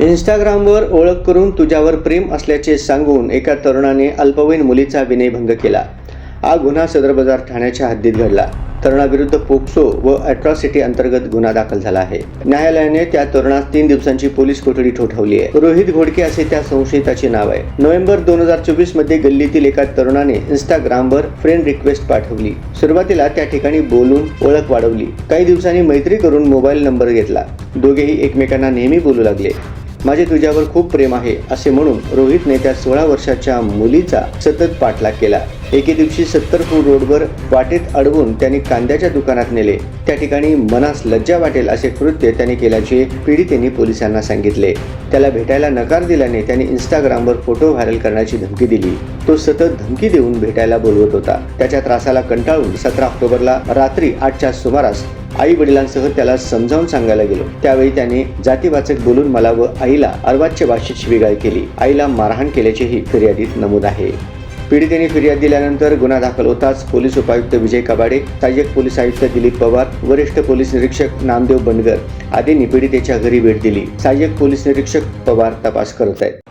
इंस्टाग्रामवर ओळख करून तुझ्यावर प्रेम असल्याचे सांगून एका तरुणाने अल्पवयीन मुलीचा विनयभंग केला. हा गुन्हा सदर बाजार ठाण्याच्या हद्दीत घडला. तरुणाविरुद्ध पोक्सो व अट्रॉसिटी अंतर्गत गुन्हा दाखल झाला आहे. न्यायालयाने त्या तरुणास तीन दिवसांची पोलीस कोठडी ठोठावली आहे. रोहित घोडके असे त्या संशयिताचे नाव आहे. नोव्हेंबर दोन हजार चोवीसमध्ये गल्लीतील एका तरुणाने इंस्टाग्रामवर फ्रेंड रिक्वेस्ट पाठवली. सुरुवातीला त्या ठिकाणी बोलून ओळख वाढवली. काही दिवसांनी मैत्री करून मोबाईल नंबर घेतला. दोघेही एकमेकांना नेहमी बोलू लागले. माझे तुझ्यावर खूप प्रेम आहे असे म्हणून रोहितने त्या सोळा वर्षाच्या मुलीचा सतत पाठलाग केला. एके दिवशी सत्तर फूट रोडवर वाटेत अडवून त्यांनी कांद्याच्या दुकानात नेले. त्या ठिकाणी मनास लज्जा वाटेल असे कृत्य त्यांनी केल्याचे पीडितेने पोलिसांना सांगितले. त्याला भेटायला नकार दिल्याने त्यांनी इंस्टाग्रामवर फोटो व्हायरल करण्याची धमकी दिली. तो सतत धमकी देऊन भेटायला बोलवत होता. त्याच्या त्रासाला कंटाळून सतरा ऑक्टोबरला रात्री आठच्या सुमारास आई वडिलांसह त्याला समजावून सांगायला गेलो. त्यावेळी त्याने जातीवाचक बोलून मला व आईला अर्वाच्य भाषेत शिवीगाळ केली. आईला मारहाण केल्याचेही फिर्यादीत नमूद आहे. पीडितेने फिर्याद दिल्यानंतर गुन्हा दाखल होताच पोलीस उपायुक्त विजय कबाडे सहाय्यक पोलीस आयुक्त दिलीप पवार वरिष्ठ पोलीस निरीक्षक नामदेव बनगर आदींनी पीडितेच्या घरी भेट दिली. सहाय्यक पोलीस निरीक्षक पवार तपास करत आहेत.